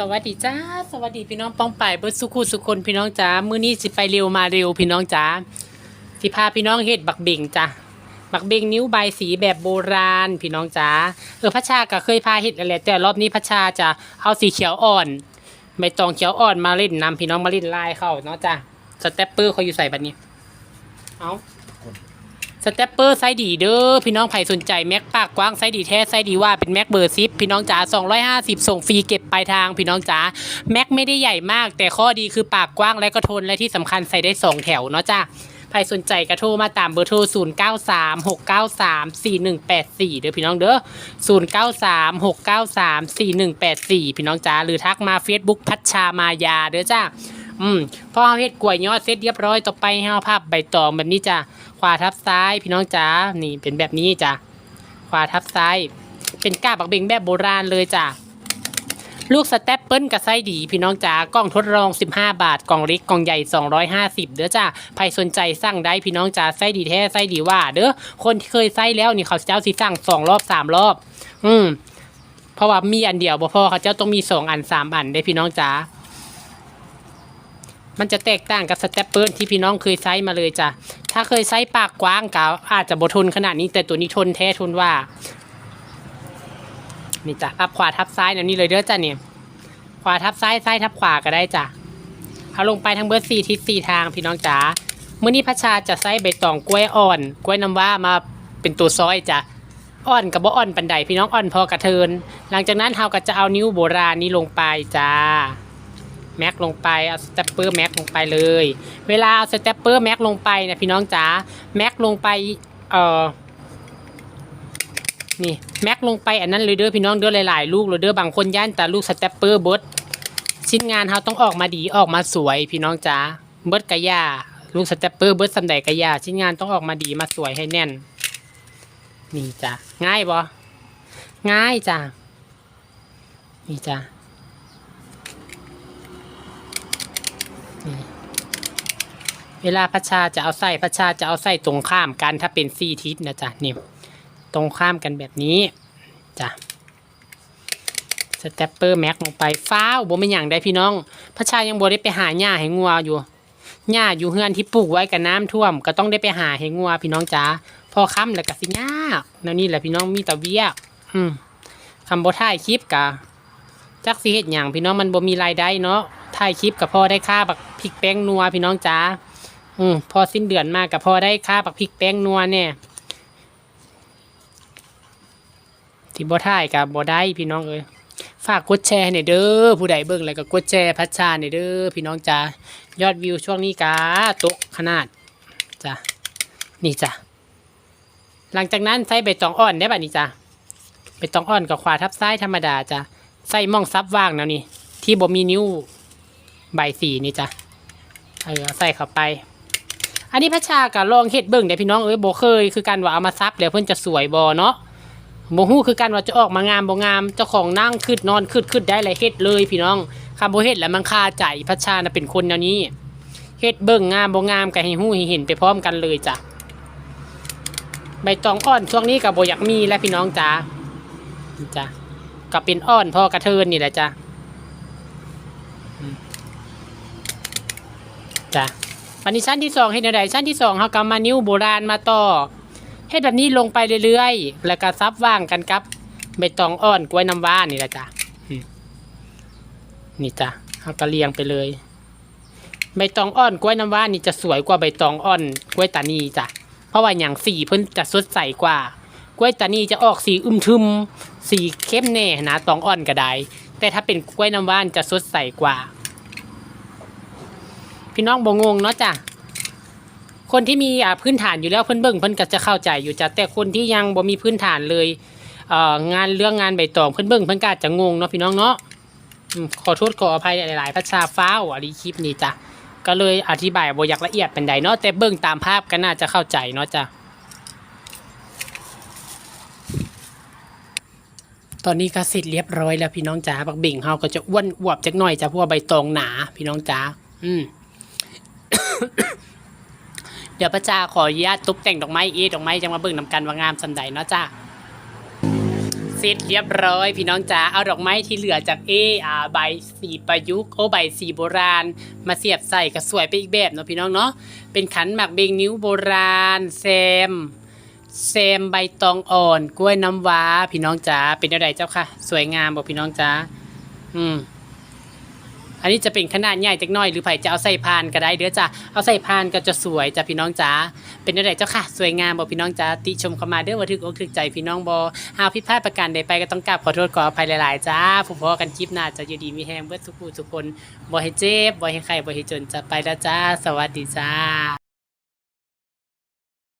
สวัสดีจ้าสวัสดีพี่น้องป้องป่ายเบิร์ดสุขุสุคนพี่น้องจ้ามื้อนี้สิไปเร็วมาเร็วพี่น้องจ้าสิพาพี่น้องเฮ็ดบักเบ่งจ้ะบักเบ่งนิ้วใบสีแบบโบราณพี่น้องจ้าเออพัชชาก็เคยพาเฮ็ดแล้วแต่รอบนี้พัชชาจะเอาสีเขียวอ่อนใบตองเขียวอ่อนมาเล่นนำพี่น้องมาเล่นลายเข้าเนาะจ้าสเตปเปอร์เขาอยู่ใส่บัดนี้เอา สเตปเปอร์ไซดีเด้อพี่น้องไผ่สนใจแม็กปากกว้างไซดีแท้ไซดีว่าเป็นแม็กเบอร์ซิปพี่น้องจ๋า250 ส่งฟรีเก็บปลายทางพี่น้องจ๋าแม็กไม่ได้ใหญ่มาก แต่ข้อดีคือปากกว้างและก็ทนและที่สำคัญใส่ได้ 2 แถวเนาะจ้าใครสนใจกระโทรมาตามเบอร์โทร 0 9 3 6 9 3 4 1 8 4 เด้อพี่น้องเด้อ 0 9 3 6 9 3 4 1 8 4 พี่น้องจ้าหรือทักมา Facebook พัชชามายาเด้อจ้าอืมพอเอเฮ็ดกล้วยยอดเสร็จเรียบร้อยต่อไปให้เอาภาพใบตองแบบนี้จ้า วาทับซ้ายพี่น้องจ้านี่เป็นแบบนี้จ้าขวาทับซ้าย เป็นก้าบักเบงแบบโบราณเลยจ้าลูกสเต็ปเปิลกับไส้ดี พี่น้องจ๋ากล้องทดลอง 15 บาทกล่องเล็กกล่องใหญ่ 250 เด้อจ้าใครสนใจสั่งได้พี่น้องจ๋าไส้ดีแท้ไส้ดีว่า เด้อคนที่เคยไส้แล้วนี่เขาเจ้าสิสั่งสองรอบสามรอบ อืมเพราะว่ามีอันเดียวบ่พอเขาเจ้าต้องมีสองอันสามอันได้พี่น้องจ๋า มันจะแตกต่างกับสเต็ปเปิลที่พี่น้องเคยไซส์มาเลยจ้ะ ถ้าเคยไซส์ปากกว้างก็อาจจะบทนขนาดนี้แต่ตัวนี้ทนแท้ทนว่า นี่จ้ะทับขวาทับซ้ายแนะนี่เลยเด้อจ้ะเนี่ย ขวาทับซ้ายซ้ายทับขวาก็ได้จ้ะ เอาลงไปทั้งเบิร์สี่ทิศสี่ทางพี่น้องจ๋า เมื่อนี้พระชาจะใส่ใบตองกล้วยอ่อน กล้วยน้ำว้ามาเป็นตัวซอยจ้ะอ่อนกับบ่อ่อนปันใดพี่น้องอ่อนพอกระเทิน หลังจากนั้นเราก็จะเอานิ้วโบราณนี้ลงไปจ้า แม็กลงไปเอาสเต ปเปอร์แม็กลงไปเลย เวลาเอาสเตปเปอร์แม็กลงไปนะพี่น้องจ๋าแม็กลงไปเอ่อนี่แม็กลงไปอันนั้นเลยเด้อพี่น้องเด้อหลายๆลูกเลยเด้อบางคนย่านแต่ลูกสเตปเปอร์เบิร์ดชิ้นงานเขาต้องออกมาดีออกมาสวย พี่น้องจ๋าเบิร์ดกะยาลูกสเตปเปอร์เบิร์ดสำใดกะยาชิ้นงานต้องออกมาดีมาสวยให้แน่น นี่จ้ะง่ายบ่ง่ายจ้ะนี่จ้ะ เวลาพระชาจะเอาใส่พระชาจะเอาใส่ตรงข้ามกันถ้าเป็นซี่ทิศนะจ๊ะนี่ตรงข้ามกันแบบนี้จ้ะสเตปเปอร์แม็กลงไปฟ้าวบ่เป็นอย่างใดพี่น้อง พระชายังบ่ได้ไปหาหญ้าให้งัวอยู่หญ้าอยู่เฮือนที่ปลูกไว้กับน้ำท่วม ก็ต้องได้ไปหาให้งัวพี่น้องจ๋าพอค่ำแล้วก็สิยากแนวนี้แหละพี่น้องมีแต่เวียกอืมคำบ่ถ่ายคลิปกะจักสิเฮ็ดหยังพี่น้องมันบ่มีรายได้เนาะ ถ่ายคลิปก็พอได้ค่าบักพริกแป้งนัวพี่น้องจ๋าอืมพอสิ้นเดือนมาก็พอได้ค่าบักพริกแป้งนัวเนี่ยที่บ่ถ่ายกับบ่ได้พี่น้องเอ้ยฝากกดแชร์หน่ยเด้อผู้ใดเบิ่งแล้วก็กดแชร์พัชชาหน่ยเด้อพี่น้องจ้ายอดวิวช่วงนี้กาตกขนาดจ้ะนี่จ้ะหลังจากนั้นใส่ใบตองอ่อนได้ป่ะนี่จ้ะใบตองอ่อนกับขวาทับซ้ายธรรมดาจ้ะใส่ม่องซับว่างแล้วนี่ ที่บ่มีนิ้ว ใบสีนี่จ้ะเออใส่เข้าไป อันนี้พัชชากับลองเฮ็ดเบิ่งได้พี่น้องเอ้ยบ่เคยคือการว่าเอามาซับแล้วเพิ่นจะสวยบ่เนาะโบ่ฮู้คือกันว่าจะออกมางามบงามเจ้าของนั่งคืดนอนคืดคืดได้เลยเฮ็ดเลยพี่น้องคำบ่เฮ็ดแล้วมันคาใจพัชชานะเป็นคนแนวนี้เฮ็ดเบิ่งงามบงามก็ให้ฮู้ให้เห็นไปพร้อมกันเลยจ้ะใบตองอ่อนช่วงนี้ก็บ่อยากมีแล้วพี่น้องจ้าจ้ะก็เป็นอ่อนพอกระเทินนี่แหละจ้ะอืม จ้ะวันนี้ชั้นที่สองเฮ็ดแนวใดชั้นที่สองเฮาก็มานิ้วโบราณมาต่อเฮ็ดแบบนี้ลงไปเรื่อยๆ แล้วก็ซับว่างกันกับใบตองอ่อนกล้วยน้ำว้านี่แหละจ้ะอืมนี่จ้ะเอากระเลียงไปเลย ใบตองอ่อนกล้วยน้ำว้านี่จะสวยกว่าใบตองอ่อนกล้วยตานีจ้ะเพราะว่าอย่างสีเพิ่นจะสดใสกว่ากล้วยตานีจะออกสีอึมทึม สีเข้มแน่นะตองอ่อนก็ได้แต่ถ้าเป็นกล้วยน้ำว้านจะสดใสกว่า พี่น้องบ่งงเนาะจ้ะคนที่มีพื้นฐานอยู่แล้วเพิ่นเบิ่งเพิ่นก็จะเข้าใจอยู่จ้ะแต่คนที่ยังบ่มีพื้นฐานเลยเงานเรื่องงานใบตองเพิ่นเบิ่งเพิ่นก็อาจจะงงเนาะพี่น้องเนาะขอโทษขออภัยหลาย ๆ ภาษาฟ้าวอันนี้คลิปนี้จ้ะก็เลยอธิบายบ่อยากละเอียดเป็นใดเนาะแต่เบิ่งตามภาพก็น่าจะเข้าใจเนาะจ้ะตอนนี้ก็เสร็จเรียบร้อยแล้วพี่น้องจ๋าบักเบ่งเฮาก็จะอ้วนอวบจักหน่อยจ้ะเพราะว่าใบตองหนาพี่น้องจ๋าอืม เดี๋ยวพระจ้าขออนุญาตตกแต่งดอกไม้เอะดอกไม้จังมาเบิ่งนำกันว่างามสันใดเนาะจ้าเสร็จเรียบร้อย พี่น้องจ๋าเอาดอกไม้ที่เหลือจากเออาใบสีประยุกต์โอใบสีโบราณ มาเสียบใส่ก็สวยไปอีกแบบเนาะพี่น้องเนาะเป็นขันหมากเบงนิ้วโบราณแซมแซมใบตองอ่อน กล้วยน้ำว้า พี่น้องจ๋าเป็นอะไรเจ้าค่ะ สวยงามบอกพี่น้องจ๋าอืม อันนี้จะเป็นขนาดใหญ่จักหน่อยหรือไผ่จะเอาใส่พานก็ได้เด้อจ้ะเอาใส่พานก็จะสวยจ้ะพี่น้องจ้าเป็นอะไรเจ้าค่ะ สวยงามบ่พี่น้องจ้าติชมเข้ามาเด้อว่าถึกอกถึกใจพี่น้องบอหากผิดพลาดประการใดไปก็ต้องกราบขอโทษขออภัยหลายๆจ้าผมพอกันคลิปหน้าจะอยู่ดีมีแฮงเบิดทุกผู้ทุกคนบ่ให้เจ็บบ่ให้ใครบ่ให้จนจะไปแล้วจ้า สวัสดีจ้า